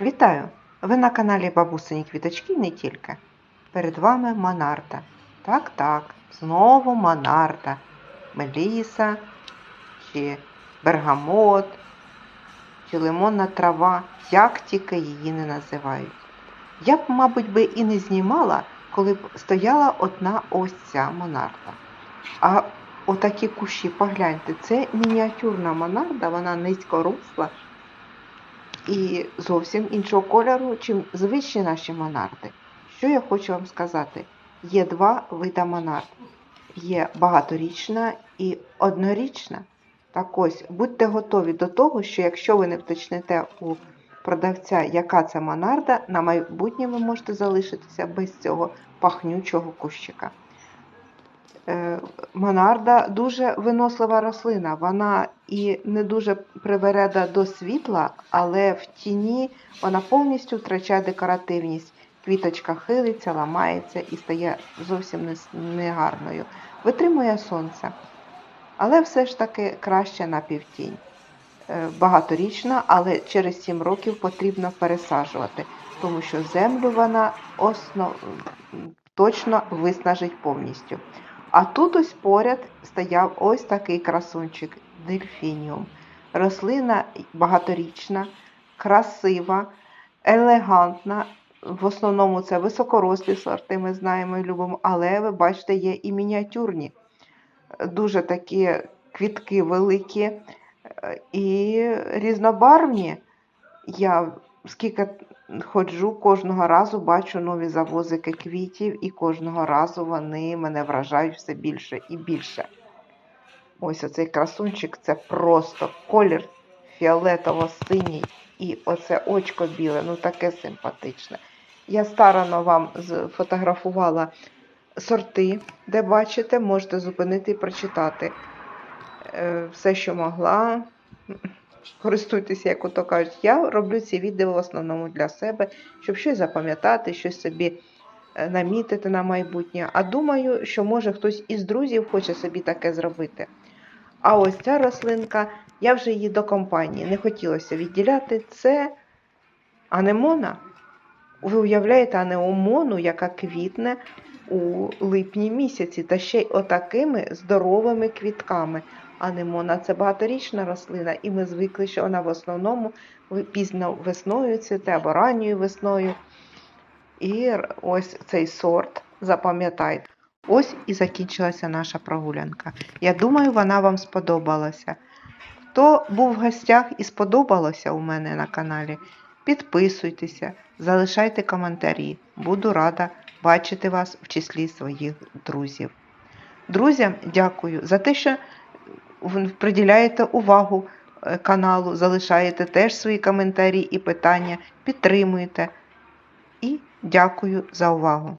Вітаю! Ви на каналі Бабусині Квіточки не тільки. Перед вами Монарта. Так, так, знову Монарта. Меліса, чи бергамот, чи лимонна трава, як тільки її не називають. Я б, мабуть, би і не знімала, коли б стояла одна ось ця монарта. А отакі кущі, погляньте, це мініатюрна монарда, вона низькоросла і зовсім іншого кольору, чим звичні наші монарди. Що я хочу вам сказати? Є два вида монард. Є багаторічна і однорічна. Так ось, будьте готові до того, що якщо ви не вточните у продавця, яка це монарда, на майбутнє ви можете залишитися без цього пахнючого кущика. Е, Монарда дуже винослива рослина. Вона і не дуже привереда до світла, але в тіні вона повністю втрачає декоративність. Квіточка хилиться, ламається і стає зовсім негарною. Витримує сонце, але все ж таки краще на півтінь. Е, Багаторічна, але через 7 років потрібно пересаджувати, тому що землю вона основ... точно виснажить повністю. А тут ось поряд стояв ось такий красунчик дельфініум. Рослина багаторічна, красива, елегантна. В основному це високорослі сорти, ми знаємо і любимо, але ви бачите, є і мініатюрні. Дуже такі квітки великі е, і різнобарвні. Я скільки ходжу, кожного разу бачу нові завозики квітів, і кожного разу вони мене вражають все більше і більше. Ось оцей красунчик це просто колір фіолетово-синій і оце очко біле, ну таке симпатичне. Я старано вам фотографувала сорти, де бачите, можете зупинити і прочитати. Е, Все, що могла. Користуйтеся, як ото кажуть. Я роблю ці відео в основному для себе, щоб щось запам'ятати, щось собі е, намітити на майбутнє. А думаю, що може хтось із друзів хоче собі таке зробити. А ось ця рослинка, я вже її до компанії не хотілося відділяти. Це анемона. Ви уявляєте анеомону, яка квітне у липні місяці, та ще й отакими здоровими квітками. Анемона це багаторічна рослина, і ми звикли, що вона в основному пізно весною цвіте або ранньою весною. І ось цей сорт, запам'ятайте. Ось і закінчилася наша прогулянка. Я думаю, вона вам сподобалася. Хто був в гостях і сподобалося у мене на каналі, підписуйтеся, залишайте коментарі. Буду рада бачити вас в числі своїх друзів. Друзям дякую за те, що приділяєте увагу е, каналу, залишаєте теж свої коментарі і питання, підтримуєте. І дякую за увагу.